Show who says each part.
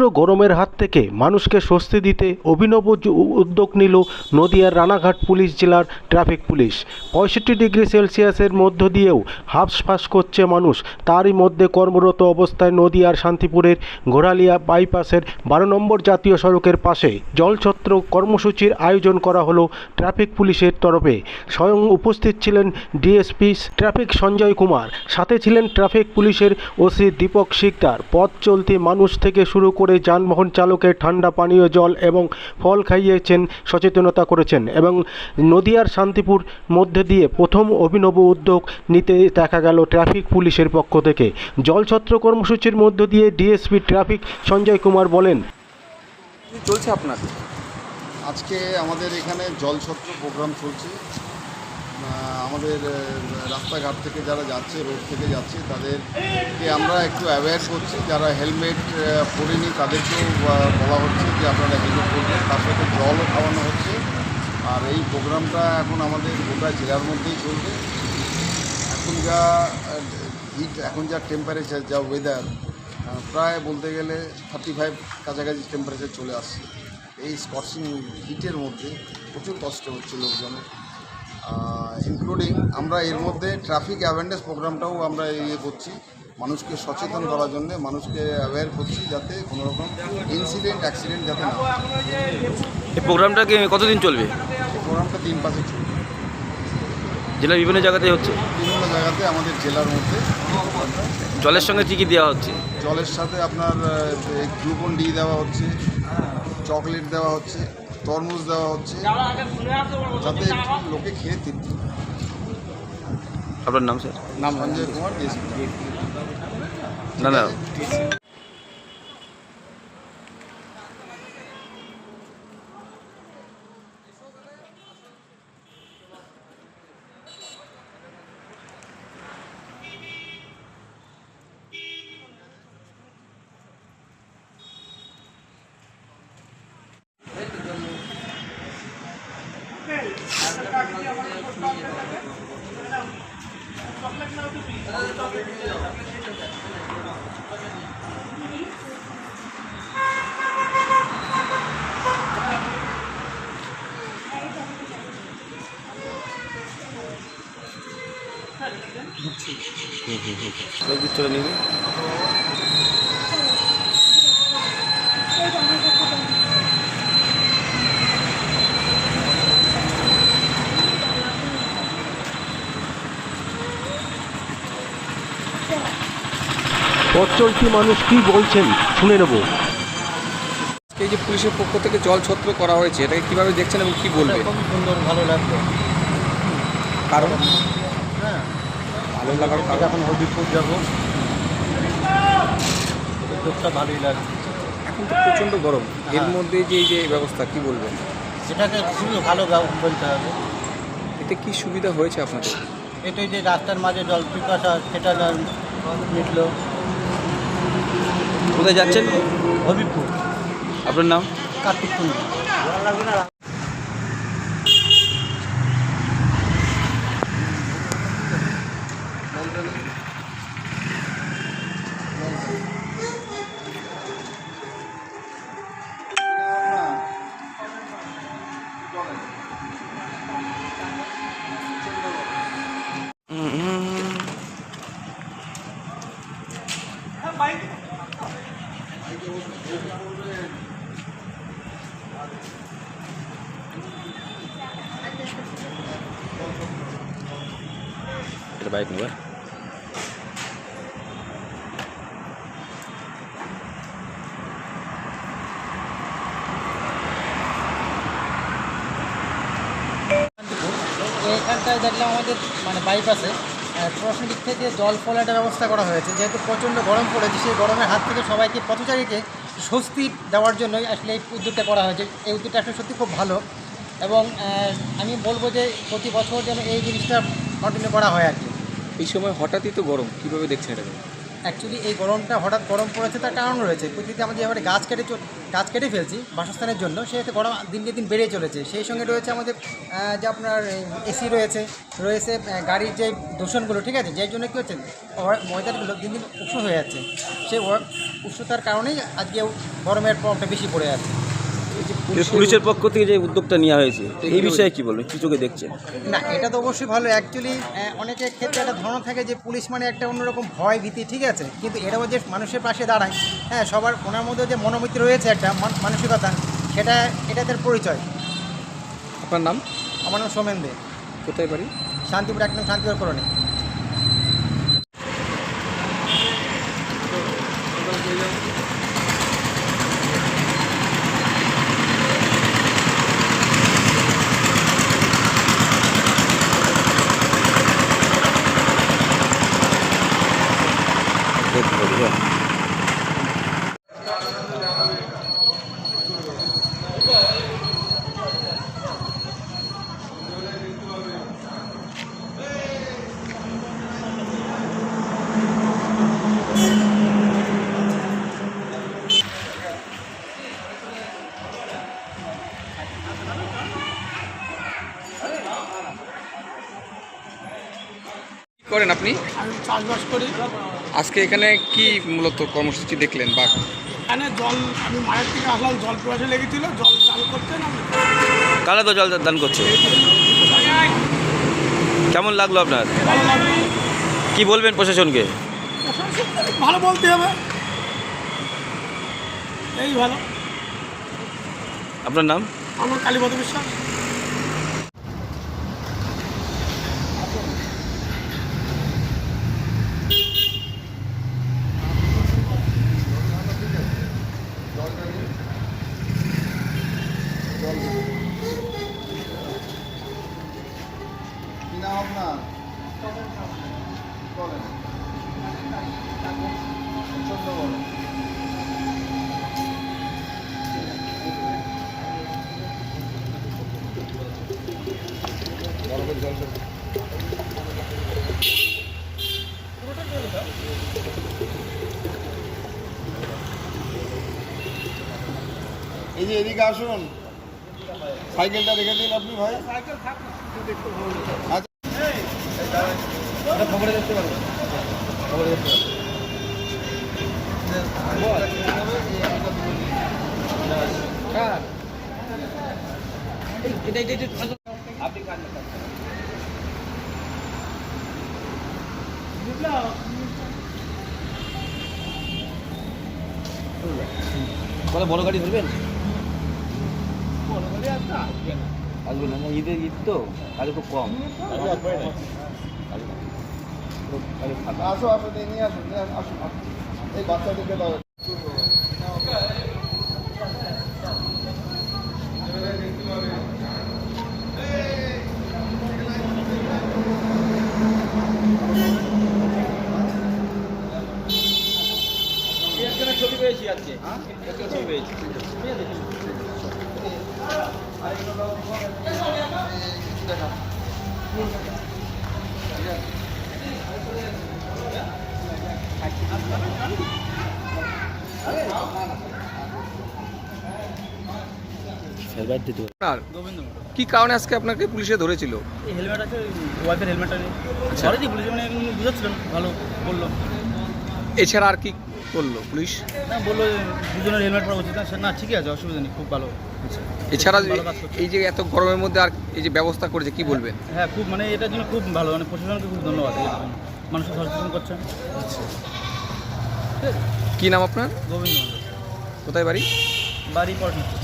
Speaker 1: তীব্র গরমের হাত থেকে মানুষকে স্বস্তি দিতে অভিনব উদ্যোগ নিল নদিয়ার রানাঘাট পুলিশ জেলার ট্রাফিক পুলিশ। পঁয়ষট্টি ডিগ্রি সেলসিয়াসের মধ্য দিয়েও হাঁসফাঁস করছে মানুষ। তারই মধ্যে কর্মরত অবস্থায় নদিয়ার শান্তিপুরের ঘোড়ালিয়া বাইপাসের বারো নম্বর জাতীয় সড়কের পাশে জলছত্র কর্মসূচির আয়োজন করা হলো ট্রাফিক পুলিশের তরফে। স্বয়ং উপস্থিত ছিলেন ডিএসপি ট্রাফিক সঞ্জয় কুমার, সাথে ছিলেন ট্রাফিক পুলিশের ওসি দীপক শিকদার। পথ চলতি মানুষ থেকে শুরু করে যানবাহন চালকের ঠান্ডা পানীয় জল এবং ফল খাইয়েছেন সচেতনতা করেছেন এবং নদিয়ার শান্তিপুর মধ্যে দিয়ে প্রথম অভিনব উদ্যোগ নিতে দেখা গেল ট্রাফিক পুলিশের পক্ষ থেকে। জলছত্র কর্মসূচির মধ্য দিয়ে ডিএসপি ট্রাফিক সঞ্জয় কুমার বলেন
Speaker 2: চলছে আপনার
Speaker 3: আজকে আমাদের এখানে জলছত্র প্রোগ্রাম চলছে। আমাদের রাস্তাঘাট থেকে যারা যাচ্ছে, রোড থেকে যাচ্ছে, তাদেরকে আমরা একটু অ্যাওয়্যার করছি। যারা হেলমেট পরেনি, তাদেরকেও বলা হচ্ছে যে আপনারা হেলমেট পরবেন। তার সাথে জলও খাওয়ানো হচ্ছে। আর এই প্রোগ্রামটা এখন আমাদের গোটা জেলার মধ্যেই চলবে এখন যা হিট এখন যা টেম্পারেচার যা ওয়েদার প্রায় বলতে গেলে থার্টি ফাইভ কাছাকাছি টেম্পারেচার চলে আসছে। এই স্কর্চিং হিটের মধ্যে প্রচুর কষ্ট হচ্ছে লোকজনের। ইনক্লুডিং আমরা এর মধ্যে ট্রাফিক অ্যাওয়ারনেস প্রোগ্রামটাও আমরা ইয়ে করছি মানুষকে সচেতন করার জন্য মানুষকে অ্যাওয়্যার করছি যাতে কোনো রকম ইনসিডেন্ট অ্যাক্সিডেন্ট যাতে না
Speaker 2: এই প্রোগ্রামটা কি কতদিন চলবে?
Speaker 3: এই প্রোগ্রামটা তিন পাশে চলবে।
Speaker 2: জেলার বিভিন্ন জায়গাতে হচ্ছে?
Speaker 3: বিভিন্ন জায়গাতে আমাদের জেলার মধ্যে।
Speaker 2: জলের সঙ্গে কী কী দেওয়া হচ্ছে?
Speaker 3: জলের সাথে আপনার গ্লুকন ডি দেওয়া হচ্ছে চকলেট দেওয়া হচ্ছে। তরমুজ দেওয়া হচ্ছে যাতে লোকে খেয়ে তৃপ্তি।
Speaker 2: আপনার নাম স্যার?
Speaker 3: নাম সঞ্জয় কুমার
Speaker 2: না না। চলে নিবি।
Speaker 1: পথ চলতি মানুষ কি বলছেন? শুনে নেব।
Speaker 2: এই যে পুলিশের পক্ষ থেকে জল ছত্র করা হয়েছে এটাকে কীভাবে দেখছেন এবং কি বলবেন?
Speaker 4: খুব সুন্দর ভালো লাগল।
Speaker 2: কারণ?
Speaker 4: হ্যাঁ। এখন হবিপুর যাব। উদ্যোগটা ভালোই লাগছে।
Speaker 2: এখন তো প্রচণ্ড গরম। এর
Speaker 4: হ্যাঁ।
Speaker 2: মধ্যে যে এই যে ব্যবস্থা কি বলবেন?
Speaker 4: এটাকে খুবই ভালো বলতে হবে।
Speaker 2: এতে কি সুবিধা হয়েছে আপনাদের?
Speaker 4: এটাই যে রাস্তার মাঝে জল পিপাসা সেটা মিটলো।
Speaker 2: কোথায় যাচ্ছেন?
Speaker 4: হবিপুর।
Speaker 2: আপনার নাম?
Speaker 4: কার্তিক
Speaker 2: বাইক নেবে
Speaker 5: এইখানটায় দেখলাম আমাদের মানে বাইপাসে প্রশাসন দিক থেকে জল ফলাটার ব্যবস্থা করা হয়েছে। যেহেতু প্রচণ্ড গরম পড়েছে, সেই গরমের হাত থেকে সবাইকে পথচারীকে স্বস্তি দেওয়ার জন্যই আসলে এই উদ্যোগটা করা হয়েছে। এই উদ্যোগটা আসলে সত্যি খুব ভালো এবং আমি বলব যে প্রতি বছর যেন এই জিনিসটা কন্টিনিউ করা হয় আর কি।
Speaker 2: এই সময় হঠাৎই তো গরম, কীভাবে দেখছেন এটাকে
Speaker 5: অ্যাকচুয়ালি এই গরমটা হঠাৎ গরম পড়েছে, তার কারণ রয়েছে। পৃথিবীতে আমাদের এবারে গাছ কেটে গাছ কেটে ফেলছি বাসস্থানের জন্য, সেহেতু গরম দিনকে দিন বেড়ে চলেছে। সেই সঙ্গে রয়েছে আমাদের যে আপনার এসি রয়েছে রয়েছে গাড়ির যে দূষণগুলো, ঠিক আছে? যার জন্য কী হচ্ছে ময়দানগুলো দিন দিন উষ্ণ হয়ে যাচ্ছে। সেই উষ্ণতার কারণেই আজকে গরমের প্রভাবটা বেশি পড়ে যাচ্ছে
Speaker 6: পুলিশের পক্ষ থেকে যে উদ্যোগটা নেওয়া হয়েছে এই বিষয়ে কি বলবেন? কি চোখে দেখছেন?
Speaker 5: না এটা তো অবশ্যই ভালো। অ্যাকচুয়ালি অনেকের ক্ষেত্রে একটা ধারণা থাকে যে পুলিশ মানে একটা অন্যরকম ভয় ভীতি ঠিক আছে? কিন্তু এরাও যে মানুষের পাশে দাঁড়ায় হ্যাঁ সবার ওনার মধ্যে যে মনোমিতি রয়েছে একটা মান- মানসিকতা সেটা এটা তার পরিচয়।
Speaker 2: আপনার নাম?
Speaker 5: আমার নাম সোমেন দে।
Speaker 2: কোথায় বাড়ি?
Speaker 5: শান্তিপুর একদম শান্তিপুর কলোনি।
Speaker 2: কি করেন আপনি?
Speaker 7: আমি চাষবাস করি।
Speaker 2: আজকে এখানে কি মূলত কর্মসূচি দেখলেন বা
Speaker 7: এখানে জল আমি মায়ের থেকে আসলাম জল পিপাসে লেগেছিল জল চান করতেন আমি
Speaker 6: কারা তো জল দান করছে? কেমন লাগল আপনার? কি বলবেন প্রশাসনকে?
Speaker 7: ভালো বলতে হবে। এই ভালো।
Speaker 6: আপনার নাম?
Speaker 7: আমার কালীপদ বিশ্বাস।
Speaker 3: কি নাম আপনার? বলেন। এই যে এদিকে আসুন। সাইকেলটা রেখে দিন আপনি ভাই। আচ্ছা।
Speaker 6: বলে বড় গাড়ি ধরবেন? আসবেন না ঈদের ঈদ তো কাজে খুব কম
Speaker 3: আসো আসো নিয়ে আসুন নিয়ে আসুন। এই বাচ্চাদেরকে দাও
Speaker 6: ছবি পেয়েছি আজকে ছবি পেয়েছি
Speaker 2: আপনার কি কারণে আজকে আপনাকে পুলিশে ধরেছিল?
Speaker 4: হেলমেট আছে ওয়াইফের হেলমেটটা নেই ধরেনি পুলিশ মানে বুঝাচ্ছিলেন ভালো বলল।
Speaker 2: এছাড়া আর কি করল পুলিশ?
Speaker 4: না বলল দুজনের হেলমেট পরা উচিত না। সে- না ঠিকই আছে অসুবিধা নেই খুব ভালো
Speaker 2: এছাড়া যে-
Speaker 4: ভালো কাজ করছে।
Speaker 2: এই যে এত গরমের মধ্যে আর এই যে ব্যবস্থা করেছে কি বলবেন?
Speaker 4: হ্যাঁ খুব মানে এটার জন্য খুব ভালো মানে প্রশাসনকে খুব ধন্যবাদ। জন্য। মানুষকে সচেতন করছেন
Speaker 2: কি নাম আপনার?
Speaker 4: গোবিন্দ
Speaker 2: কোথায় বাড়ি?
Speaker 4: বাড়ি পড়াশোনা